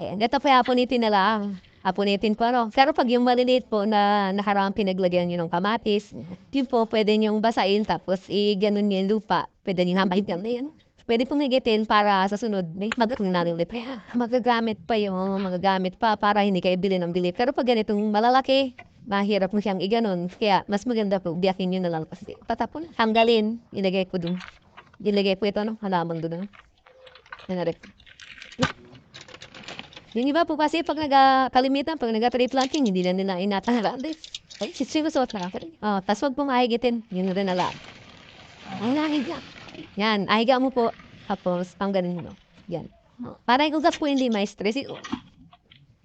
Ayan, ito po aponitin na lang. Aponitin po, no? Pero pag yung maliliit po na nakaraan pinaglagyan nyo ng kamatis, yun po, pwede nyong basain tapos i-ganon nyo yung lupa. Pwede nyo hambay na yan. Pwede pong higitin para sa sunod, may magagawin natin ulit. Magagamit pa yung magagamit pa para hindi kayo bili ng bili. Pero pag ganitong malalaki, mahirap mo siyang iganon. Kaya mas maganda po, biyakin nyo na lang kasi tatapon. Hanggalin, ilagay ko dun. Ilagay po ito, no? Halaman dun, no? Yan na rin. Yung iba po kasi pag nagkalimitan, pag nag-tree planting, hindi na nila inatahalan. Ay, sinusuot na ako. Oh, tapos huwag po mahigitin. Yun rin na lang. Ay, nahiga. Yan, ahiga mo po. Tapos, pang ganun mo. Yan. Oh, Para ikugat po hindi may stress. Oh.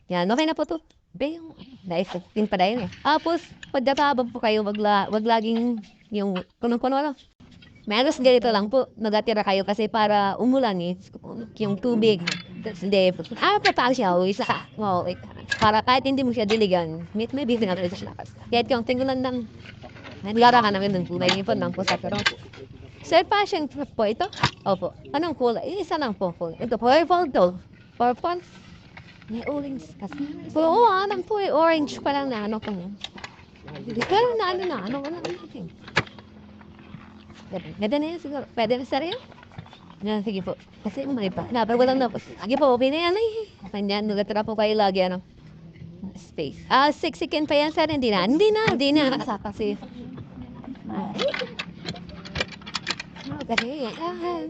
Yan, okay na po to. Be, yung na-effectin pa dahil eh. Tapos, pagdatabang po kayo, wag, la, wag laging yung kuno-kuno lang. Menos ganito lang po, nagatira kayo kasi para umulan eh. Yung tubig. Hindi, ah, patang siya, isa ka. Wow, wait. Para kahit hindi mo siya diligan, may, may busy natin sa lakas. Kahit yung tingulan ng, naglara ka namin ng kulay niyo po ng pusa. Pero, sir, passion po ito? Opo. Anong kulay? Isa lang po kulay. Ito, purple to. Purple. May orange kasi. Oo, anong po eh, orange pa lang na ano ko. Pero na ano na, ano, ano, ano. Ganda na yan siguro. Pwede na sa rin? Yan, sige po. Kasi may pa. Napawalan na po. Sige po, okay na yan eh. Kanyan, nagatira po kayo lagi, ano. Space. Ah, second pa yan, sir. Hindi na. Hindi na, hindi na. Sa kasi. Ay. Oh, dali. Ah.